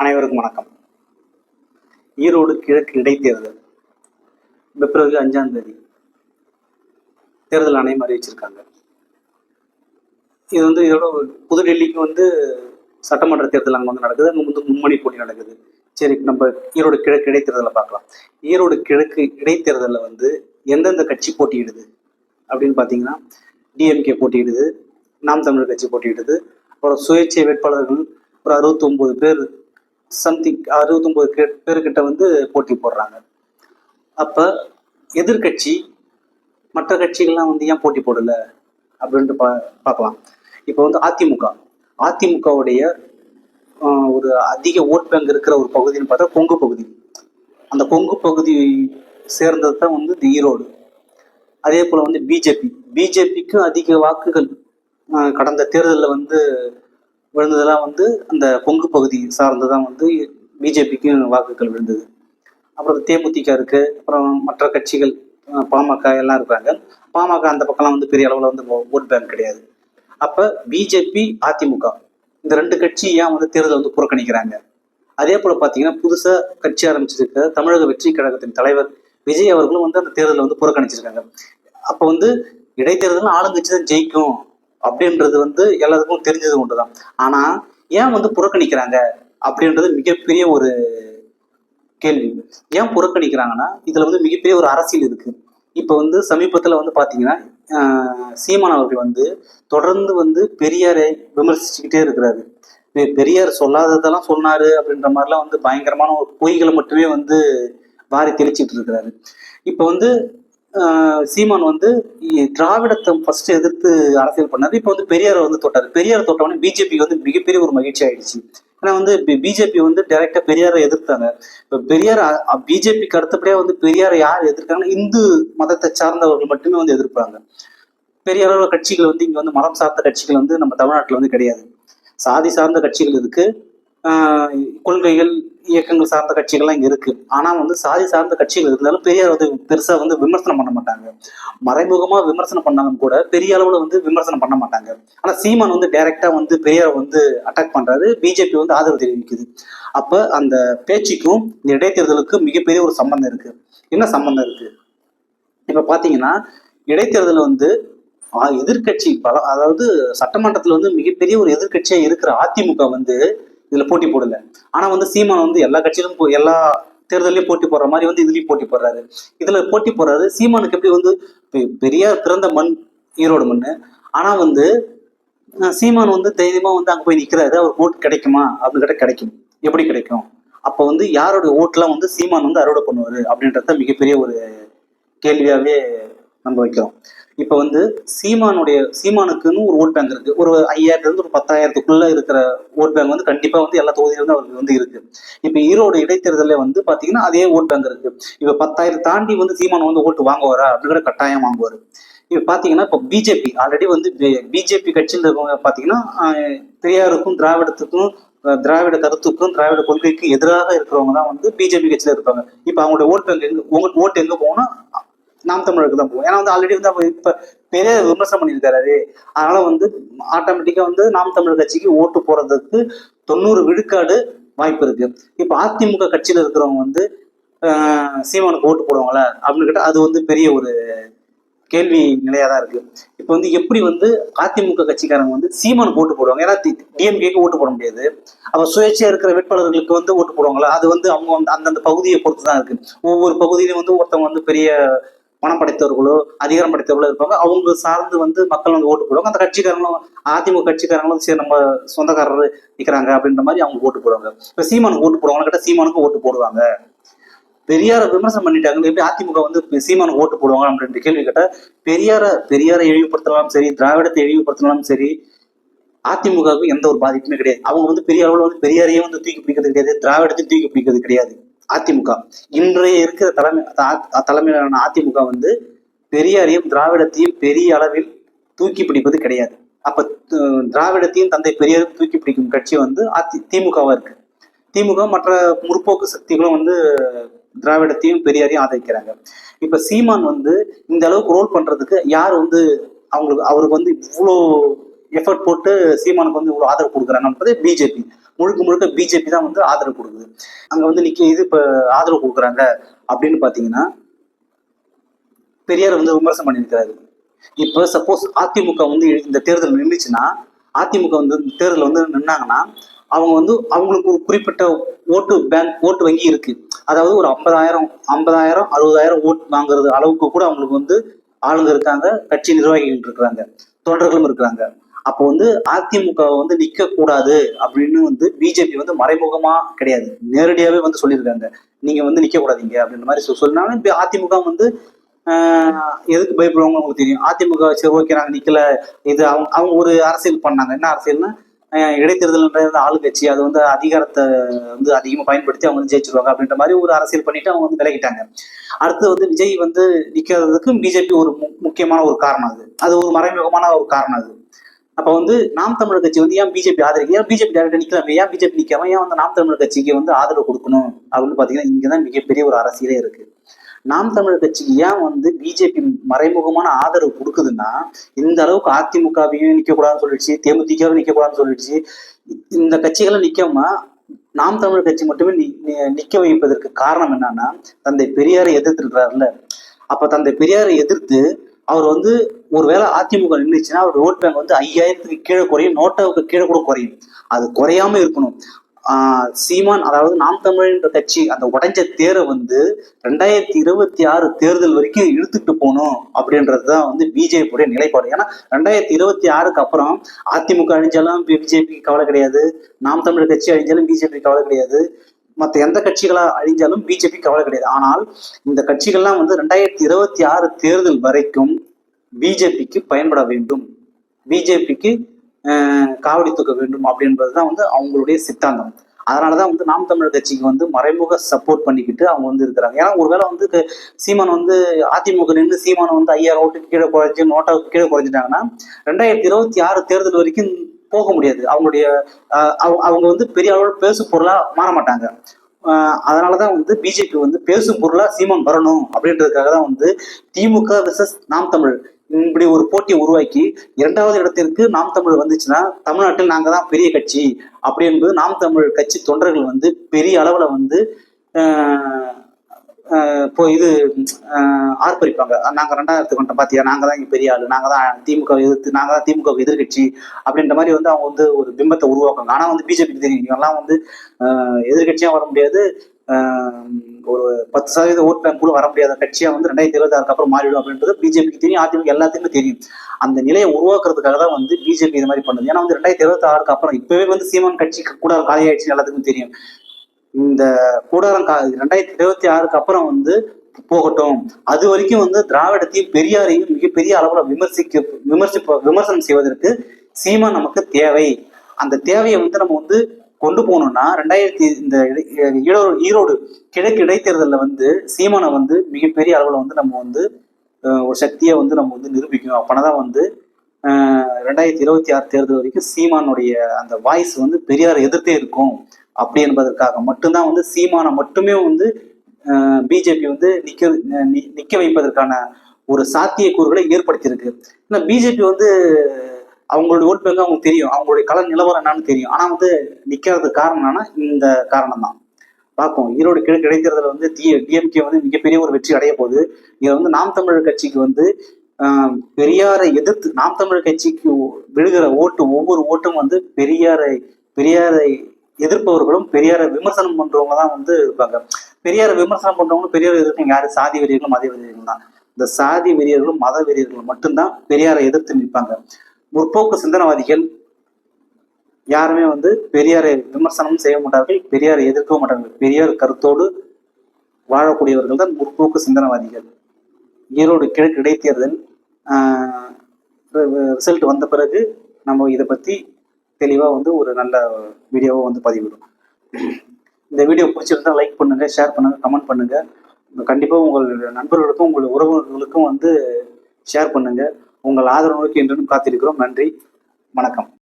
அனைவருக்கும் வணக்கம். ஈரோடு கிழக்கு இடைத்தேர்தல் பிப்ரவரி அஞ்சாம் தேதி தேர்தல் ஆணையம் அறிவிச்சிருக்காங்க. இது வந்து இதோட புதுடெல்லிக்கு வந்து சட்டமன்ற தேர்தல் அங்கே வந்து நடக்குது. அங்கே வந்து மும்மணி போட்டி நடக்குது. சரி நம்ம ஈரோடு கிழக்கு இடைத்தேர்தலை பார்க்கலாம். ஈரோடு கிழக்கு இடைத்தேர்தலில் வந்து எந்தெந்த கட்சி போட்டியிடுது அப்படின்னு பார்த்தீங்கன்னா டிஎம்கே போட்டியிடுது நாம் தமிழர் கட்சி போட்டியிடுது. அப்புறம் சுயேட்சை வேட்பாளர்கள் ஒரு அறுபத்தொம்போது பேர் சம்திங் அறுபத்தொம்போது பேர்கிட்ட வந்து போட்டி போடுறாங்க. அப்போ எதிர்க்கட்சி மற்ற கட்சிகள்லாம் வந்து ஏன் போட்டி போடல? அப்படின்ட்டு பா பார்க்கலாம். இப்போ வந்து அதிமுக. அதிமுகவுடைய ஒரு அதிக ஓட் பேங்க் இருக்கிற ஒரு பகுதின்னு பார்த்தா கொங்கு பகுதி. அந்த கொங்கு பகுதி சேர்ந்தது தான் வந்து இந்த ஈரோடு. அதே போல் வந்து பிஜேபி பிஜேபிக்கும் அதிக வாக்குகள் கடந்த தேர்தலில் வந்து விழுந்ததெல்லாம் வந்து அந்த கொங்கு பகுதி சார்ந்து தான் வந்து பிஜேபிக்கும் வாக்குகள் விழுந்தது. அப்புறம் தேமுதிக இருக்கு அப்புறம் மற்ற கட்சிகள் பாமக எல்லாம் இருக்காங்க. பாமக அந்த பக்கம்லாம் வந்து பெரிய அளவில் வந்து ஓட் பேங்க் கிடையாது. அப்போ பிஜேபி அதிமுக இந்த ரெண்டு கட்சி ஏன் வந்து தேர்தலை வந்து புறக்கணிக்கிறாங்க? அதே போல் பார்த்தீங்கன்னா புதுசாக கட்சி ஆரம்பிச்சிருக்க தமிழக வெற்றி கழகத்தின் தலைவர் விஜய் அவர்களும் வந்து அந்த தேர்தலை வந்து புறக்கணிச்சிருக்காங்க. அப்போ வந்து இடைத்தேர்தல் ஆளுங்கட்சி தான் ஜெயிக்கும். அப்படின்றது வந்து எல்லாத்துக்கும் தெரிஞ்சது ஒன்று தான் ஆனால் ஏன் வந்து புறக்கணிக்கிறாங்க அப்படின்றது மிகப்பெரிய ஒரு கேள்வி. ஏன் புறக்கணிக்கிறாங்கன்னா இதுல வந்து மிகப்பெரிய ஒரு அரசியல் இருக்கு. இப்போ வந்து சமீபத்தில் வந்து பார்த்தீங்கன்னா சீமான் அவர்கள் வந்து தொடர்ந்து வந்து பெரியாரை விமர்சிச்சுக்கிட்டே இருக்கிறாரு. பெரியார் சொல்லாததெல்லாம் சொன்னாரு அப்படின்ற மாதிரிலாம் வந்து பயங்கரமான ஒரு பொய்களை மட்டுமே வந்து வாரி தெளிச்சிட்டு இருக்கிறாரு. இப்போ வந்து சீமான் வந்து திராவிடத்தை ஃபர்ஸ்ட் எதிர்த்து அரசியல் பண்ணாரு. இப்போ வந்து பெரியாரை வந்து தொட்டாரு. பெரியார் தொட்டவொடனே பிஜேபி வந்து மிகப்பெரிய ஒரு மகிழ்ச்சி ஆயிடுச்சு. ஏன்னா வந்து பிஜேபி வந்து டைரக்டா பெரியாரை எதிர்த்தாங்க. இப்போ பெரியார் பிஜேபிக்கு அடுத்தபடியா வந்து பெரியாரை யார் எதிர்க்காங்கன்னா இந்து மதத்தை சார்ந்தவர்கள் மட்டுமே வந்து எதிர்ப்பாங்க. பெரிய கட்சிகள் வந்து இங்க வந்து மதம் சார்ந்த கட்சிகள் வந்து நம்ம தமிழ்நாட்டில் வந்து கிடையாது. சாதி சார்ந்த கட்சிகள் இருக்கு. கொள்கைகள் இயக்கங்கள் சார்ந்த கட்சிகள்லாம் இங்கே இருக்கு. ஆனால் வந்து சாதி சார்ந்த கட்சிகள் இருந்தாலும் பெரியார் வந்து பெருசாக வந்து விமர்சனம் பண்ண மாட்டாங்க. மறைமுகமாக விமர்சனம் பண்ணாலும் கூட பெரிய அளவில் வந்து விமர்சனம் பண்ண மாட்டாங்க. ஆனால் சீமான் வந்து டைரெக்டாக வந்து பெரியாரை வந்து அட்டாக் பண்ணுறாரு பிஜேபி வந்து ஆதரவு தெரிவிக்குது. அப்போ அந்த பேச்சுக்கும் இந்த இடைத்தேர்தலுக்கும் மிகப்பெரிய ஒரு சம்பந்தம் இருக்கு. என்ன சம்பந்தம் இருக்கு? இப்போ பார்த்தீங்கன்னா இடைத்தேர்தல் வந்து எதிர்கட்சி எதிர்க்கட்சி பல அதாவது சட்டமன்றத்தில் வந்து மிகப்பெரிய ஒரு எதிர்கட்சியாக இருக்கிற அதிமுக வந்து இதில் போட்டி போடல. ஆனால் வந்து சீமான் வந்து எல்லா கட்சியிலும் போ- எல்லா தேர்தலையும் போட்டி போடுற மாதிரி வந்து இதுலேயும் போட்டி போடுறாரு. இதில் போட்டி போடுறாரு. சீமானுக்கு எப்படி வந்து பெ- பிறந்த மண் ஈரோடு மண் ஆனால் வந்து சீமான் வந்து தைரியமாக வந்து அங்கே போய் நிற்கிறாரு அவர் ஓட்டு கிடைக்குமா? அப்படின்னு கிட்ட கிடைக்கும். எப்படி கிடைக்கும்? அப்போ வந்து யாரோட ஓட்டுலாம் வந்து சீமான் வந்து அறுவடை பண்ணுவார் அப்படின்றத மிகப்பெரிய ஒரு கேள்வியாகவே நம்ம வைக்கிறோம். இப்போ வந்து சீமானுடைய சீமானுக்குன்னு ஒரு ஓட் பேங்க் இருக்கு. ஒரு ஐயாயிரத்துலேருந்து ஒரு பத்தாயிரத்துக்குள்ள இருக்கிற ஓட் பேங்க் வந்து கண்டிப்பாக வந்து எல்லா தொகுதியிலும் அவருக்கு வந்து இருக்கு. இப்போ ஈரோடு இடைத்தேர்தலில் வந்து பார்த்தீங்கன்னா அதே ஓட் பேங்க் இருக்கு. இப்போ பத்தாயிரம் தாண்டி வந்து சீமான் வந்து ஓட்டு வாங்குவாரா அப்படிங்கிற கட்டாயம் வாங்குவார். இப்போ பார்த்தீங்கன்னா இப்போ பிஜேபி ஆல்ரெடி வந்து பிஜேபி கட்சியில் இருக்கவங்க பார்த்தீங்கன்னா பெரியாருக்கும் திராவிடத்துக்கும் திராவிட கருத்துக்கும் திராவிட கொள்கைக்கும் எதிராக இருக்கிறவங்க தான் வந்து பிஜேபி கட்சியில் இருப்பாங்க. இப்போ அவங்களுடைய ஓட் பேங்க் எங்க உங்க ஓட்டு எங்கே போகணும் நாம் தமிழருக்கு தான் போகும் ஏன்னா வந்து ஆல்ரெடி வந்து அவர் இப்போ பெரிய விமர்சனம் பண்ணியிருக்காரு அதனால வந்து ஆட்டோமேட்டிக்காக வந்து நாம் தமிழர் கட்சிக்கு ஓட்டு போறதுக்கு தொண்ணூறு விழுக்காடு வாய்ப்பு இருக்கு. இப்போ அதிமுக கட்சியில் இருக்கிறவங்க வந்து சீமானுக்கு ஓட்டு போடுவாங்களா அப்படின்னு கேட்டால் அது வந்து பெரிய ஒரு கேள்வி நிலையாக தான் இருக்கு. இப்போ வந்து எப்படி வந்து அதிமுக கட்சிக்காரங்க வந்து சீமானுக்கு ஓட்டு போடுவாங்க? ஏன்னா டிஎம்கேக்கு ஓட்டு போட முடியாது. அப்போ சுயேட்சையாக இருக்கிற வேட்பாளர்களுக்கு வந்து ஓட்டு போடுவாங்களா அது வந்து அவங்க வந்து அந்தந்த பகுதியை பொறுத்து தான் இருக்கு. ஒவ்வொரு பகுதியிலையும் வந்து ஒருத்தவங்க வந்து பெரிய பணம் படைத்தவர்களோ அதிகாரம் படைத்தவர்களோ இருப்பாங்க. அவங்க சார்ந்து வந்து மக்கள் வந்து ஓட்டு போடுவாங்க. அந்த கட்சிக்காரங்களும் அதிமுக கட்சிக்காரங்களும் சரி நம்ம சொந்தக்காரர் நிற்கிறாங்க அப்படின்ற மாதிரி அவங்க ஓட்டு போடுவாங்க. இப்போ சீமானுக்கு ஓட்டு போடுவாங்க கேட்டால் சீமானுக்கு ஓட்டு போடுவாங்க. பெரியார விமர்சனம் பண்ணிட்டாங்க. எப்படி அதிமுக வந்து சீமானுக்கு ஓட்டு போடுவாங்க அப்படின்ற கேள்வி கேட்டால் பெரியார பெரியாரை இழிவுபடுத்தினாலும் சரி திராவிடத்தை இழிவுபடுத்தினாலும் சரி அதிமுகவுக்கு எந்த ஒரு பாதிப்புமே கிடையாது. அவங்க வந்து பெரிய அளவில் வந்து பெரியாரையே வந்து தூக்கி பிடிக்கிறது கிடையாது திராவிடத்தையும் தூக்கி பிடிக்கிறது கிடையாது. அதிமுக. இன்றைய இருக்கிற தலைமை தலைமையிலான அதிமுக வந்து பெரியாரையும் திராவிடத்தையும் பெரிய அளவில் தூக்கி பிடிப்பது கிடையாது. அப்ப திராவிடத்தையும் தந்தை பெரியாரும் தூக்கி பிடிக்கும் கட்சி வந்து அதி திமுகவா இருக்கு. திமுக மற்ற முற்போக்கு சக்திகளும் வந்து திராவிடத்தையும் பெரியாரையும் ஆதரிக்கிறாங்க. இப்ப சீமான் வந்து இந்த அளவுக்கு ரோல் பண்றதுக்கு யார் வந்து அவங்களுக்கு அவருக்கு வந்து இவ்வளோ எஃபர்ட் போட்டு சீமானுக்கு வந்து இவ்வளோ ஆதரவு கொடுக்குறாங்கன்றது பிஜேபி முழுக்க முழுக்க பிஜேபி தான் வந்து ஆதரவு கொடுக்குது. அங்க வந்து நிக்க இது இப்ப ஆதரவு கொடுக்குறாங்க அப்படின்னு பாத்தீங்கன்னா பெரியார் வந்து விமர்சனம் பண்ணியிருக்காரு இப்போ சப்போஸ் அதிமுக வந்து இந்த தேர்தல் நின்றுச்சுன்னா அதிமுக வந்து இந்த தேர்தல் வந்து நின்னாங்கன்னா அவங்க வந்து அவங்களுக்கு ஒரு குறிப்பிட்ட ஓட்டு பேங்க் ஓட்டு வங்கி இருக்கு. அதாவது ஒரு ஐம்பதாயிரம் ஐம்பதாயிரம் அறுபதாயிரம் ஓட்டு வாங்குறது அளவுக்கு கூட அவங்களுக்கு வந்து ஆளுங்க இருக்காங்க கட்சி நிர்வாகிகள் இருக்கிறாங்க தொண்டர்களும் இருக்கிறாங்க அப்போ வந்து அதிமுக வந்து நிக்க கூடாது அப்படின்னு வந்து பிஜேபி வந்து மறைமுகமா கிடையாது. நேரடியாவே வந்து சொல்லியிருக்காங்க. நீங்க வந்து நிக்க கூடாதீங்க அப்படின்ற மாதிரி சொன்னாலும் இப்ப அதிமுக வந்து எதுக்கு பயப்படுவாங்க உங்களுக்கு தெரியும். அதிமுக சரி ஓகே நாங்க நிக்கல. இது அவங்க அவங்க ஒரு அரசியல் பண்ணாங்க. என்ன அரசியல்னா இடைத்தேர்தல்ன்றது வந்து ஆளுங்கட்சி அது வந்து அதிகாரத்தை வந்து அதிகமாக பயன்படுத்தி அவங்க வந்து ஜெயிச்சிருவாங்க அப்படின்ற மாதிரி ஒரு அரசியல் பண்ணிட்டு அவங்க வந்து விலகிட்டாங்க. அடுத்து வந்து விஜய் வந்து நிற்கிறதுக்கும் பிஜேபி ஒரு மு- முக்கியமான ஒரு காரணம் அது. அது ஒரு மறைமுகமான ஒரு காரணம் அது. அப்ப வந்து நாம் தமிழர் கட்சி வந்து ஏன் பிஜேபி ஆதரிக்க ஏன் பிஜேபி டேரக்டர் நிக்கலாமே? ஏன் பிஜேபி நிக்காம? ஏன் வந்து நாம் தமிழர் கட்சிக்கு வந்து ஆதரவு கொடுக்கணும்? அப்படின்னு பாத்தீங்கன்னா இங்கதான் மிகப்பெரிய ஒரு அரசியலே இருக்கு. நாம் தமிழர் கட்சிக்கு ஏன் வந்து பிஜேபி மறைமுகமான ஆதரவு கொடுக்குதுன்னா இந்த அளவுக்கு அதிமுகவையும் நிக்க கூடாதுன்னு சொல்லிடுச்சு தேமுதிகவும் நிக்க கூடாதுன்னு சொல்லிடுச்சு. இந்த கட்சிகளை நிக்காம நாம் தமிழர் கட்சி மட்டுமே நிக்க வைப்பதற்கு காரணம் என்னன்னா தந்தை பெரியாரை எதிர்த்துடுறாருல அப்ப தந்தை பெரியாரை எதிர்த்து அவர் வந்து ஒருவேளை அதிமுக நின்றுச்சுன்னா அவர் ஓட் பேங்க் வந்து ஐயாயிரத்துக்கு கீழே குறையும் நோட்டாவுக்கு கீழே கூட குறையும். அது குறையாம இருக்கணும். சீமான் அதாவது நாம் தமிழ்ன்ற கட்சி அந்த உடைஞ்ச தேரை வந்து ரெண்டாயிரத்தி இருபத்தி ஆறு தேர்தல் வரைக்கும் இழுத்துட்டு போகணும் அப்படின்றது தான் வந்து பிஜேபியுடைய நிலைப்பாடு. ஏன்னா ரெண்டாயிரத்தி இருபத்தி ஆறுக்கு அப்புறம் அதிமுக அழிஞ்சாலும் பிஜேபிக்கு கவலை கிடையாது. நாம் தமிழர் கட்சி அழிஞ்சாலும் பிஜேபி கவலை கிடையாது. மற்ற எந்த கட்சிகளா அழிஞ்சாலும் பிஜேபி கவலை கிடையாது. ஆனால் இந்த கட்சிகள்லாம் வந்து ரெண்டாயிரத்தி இருபத்தி ஆறு தேர்தல் வரைக்கும் பிஜேபிக்கு பயன்பட வேண்டும். பிஜேபிக்கு காவடி தூக்க வேண்டும் அப்படின்றது தான் வந்து அவங்களுடைய சித்தாந்தம். அதனாலதான் வந்து நாம் தமிழர் கட்சிக்கு வந்து மறைமுக சப்போர்ட் பண்ணிக்கிட்டு அவங்க வந்து இருக்கிறாங்க. ஏன்னா ஒருவேளை வந்து சீமான் வந்து அதிமுக நின்று சீமானை வந்து ஐயாயிரம் ஓட்டுக்கு கீழே குறைஞ்சி நோட்டாவுக்கு கீழே குறைஞ்சிட்டாங்கன்னா ரெண்டாயிரத்தி இருபத்தி ஆறு தேர்தல் வரைக்கும் போக முடியாது. அவங்களுடைய அவங்க- வந்து பெரிய அளவில் பேசு பொருளாக மாற மாட்டாங்க. ஆஹ் அதனாலதான் வந்து பிஜேபி வந்து பேசும் பொருளாக சீமான் வரணும் அப்படின்றதுக்காக தான் வந்து திமுக விசஸ் நாம் தமிழ் இப்படி ஒரு போட்டியை உருவாக்கி இரண்டாவது இடத்திற்கு நாம் தமிழ் வந்துச்சுன்னா தமிழ்நாட்டில் நாங்கள் தான் பெரிய கட்சி. அப்படி என்பது நாம் தமிழ் கட்சி தொண்டர்கள் வந்து பெரிய அளவில் வந்து இப்போ இது ஆர்ப்பரிப்பாங்க. நாங்க ரெண்டாயிரத்து கொண்ட பாத்தியா நாங்க தான் இங்க பெரிய ஆளு நாங்க தான் திமுக எதிர்த்து நாங்க தான் திமுக எதிர்கட்சி அப்படின்ற மாதிரி வந்து அவங்க வந்து ஒரு பிம்பத்தை உருவாக்குங்க ஆனா வந்து பிஜேபி தெரியும். இவங்கெல்லாம் வந்து ஆஹ் வர முடியாது. ஒரு பத்து சதவீத ஓட் பேங்க் கூட வர முடியாத கட்சியா வந்து ரெண்டாயிரத்தி இருபத்தி ஆறுக்கு அப்புறம் மாறிடும் அப்படின்றது பிஜேபிக்கு தெரியும். அதிமுக எல்லாத்துக்குமே தெரியும். அந்த நிலையை உருவாக்குறதுக்காக தான் வந்து பிஜேபி இது மாதிரி பண்ணுது. ஏன்னா வந்து ரெண்டாயிரத்தி இருபத்தி ஆறுக்கு அப்புறம் இப்பவே வந்து சீமான் கட்சி கூட காலியாயிடுச்சு எல்லாத்துக்கும் தெரியும். இந்த கூடாரம் ரெண்டாயிரத்தி இருபத்தி ஆறுக்கு அப்புறம் வந்து போகட்டும். அது வரைக்கும் வந்து திராவிடத்தையும் பெரியாரையும் மிகப்பெரிய அளவுல விமர்சிக்க விமர்சிப்ப விமர்சனம் செய்வதற்கு சீமான் நமக்கு தேவை. அந்த தேவையை வந்து நம்ம வந்து கொண்டு போகணும்னா ரெண்டாயிரத்தி இந்த இடை- ஈரோடு ஈரோடு கிழக்கு இடைத்தேர்தலில் வந்து சீமானை வந்து மிகப்பெரிய அளவில் வந்து நம்ம வந்து ஒரு சக்தியை வந்து நம்ம வந்து நிரூபிக்கணும். அப்பனாதான் வந்து ரெண்டாயிரத்தி இருபத்தி ஆறு தேர்தல் வரைக்கும் சீமானுடைய அந்த வாய்ஸ் வந்து பெரியார் எதிர்த்தே இருக்கும். அப்படி என்பதற்காக மட்டும்தான் வந்து சீமானை மட்டுமே வந்து பிஜேபி வந்து நிக்க நி- நிக்க வைப்பதற்கான ஒரு சாத்தியக்கூறுகளை ஏற்படுத்தியிருக்கு. ஏன்னா பிஜேபி வந்து அவங்களுடைய ஓட் பேங்க் அவங்களுக்கு தெரியும். அவங்களுடைய கலன் நிலவரம் என்னன்னு தெரியும். ஆனால் வந்து நிற்கிறதுக்கு காரணம் என்னன்னா இந்த காரணம் தான் பார்ப்போம். ஈரோடு கிழக்கு இடைத்தேர்தல் வந்து டி டிஎம்கே வந்து மிகப்பெரிய ஒரு வெற்றி அடைய போகுது. இதை வந்து நாம் தமிழர் கட்சிக்கு வந்து பெரியாரை எதிர்த்து நாம் தமிழர் கட்சிக்கு விழுகிற ஓட்டு ஒவ்வொரு ஓட்டும் வந்து பெரியாரை பெரியாரை எதிர்ப்பவர்களும் பெரியாரை விமர்சனம் பண்றவங்க தான் வந்து இருப்பாங்க. பெரியாரை விமர்சனம் பண்றவங்களும் பெரியார் எதிர்க்கும் யாரு? சாதி வெறியர்களும் மத வெறியர்களும் தான். இந்த சாதி வெறியர்களும் மத வெறியர்களும் மட்டும்தான் பெரியாரை எதிர்த்து நிற்பாங்க. முற்போக்கு சிந்தனவாதிகள் யாருமே வந்து பெரியாரை விமர்சனம் செய்ய மாட்டார்கள் பெரியாரை எதிர்க்கவும் மாட்டார்கள். பெரியார் கருத்தோடு வாழக்கூடியவர்கள் தான் முற்போக்கு சிந்தனவாதிகள். ஈரோடு கிழக்கு இடைத்தேர்தல் ரிசல்ட் வந்த பிறகு நம்ம இதை பத்தி தெளிவாக வந்து ஒரு நல்ல வீடியோவை வந்து பதிவிடும். இந்த வீடியோ பிடிச்சிருந்தா லைக் பண்ணுங்க ஷேர் பண்ணுங்க கமெண்ட் பண்ணுங்க. கண்டிப்பாக உங்கள் நண்பர்களுக்கும் உங்கள் உறவினர்களுக்கும் வந்து ஷேர் பண்ணுங்க. உங்கள் ஆதரவு நோக்கி என்றும் காத்திருக்கிறோம். நன்றி வணக்கம்.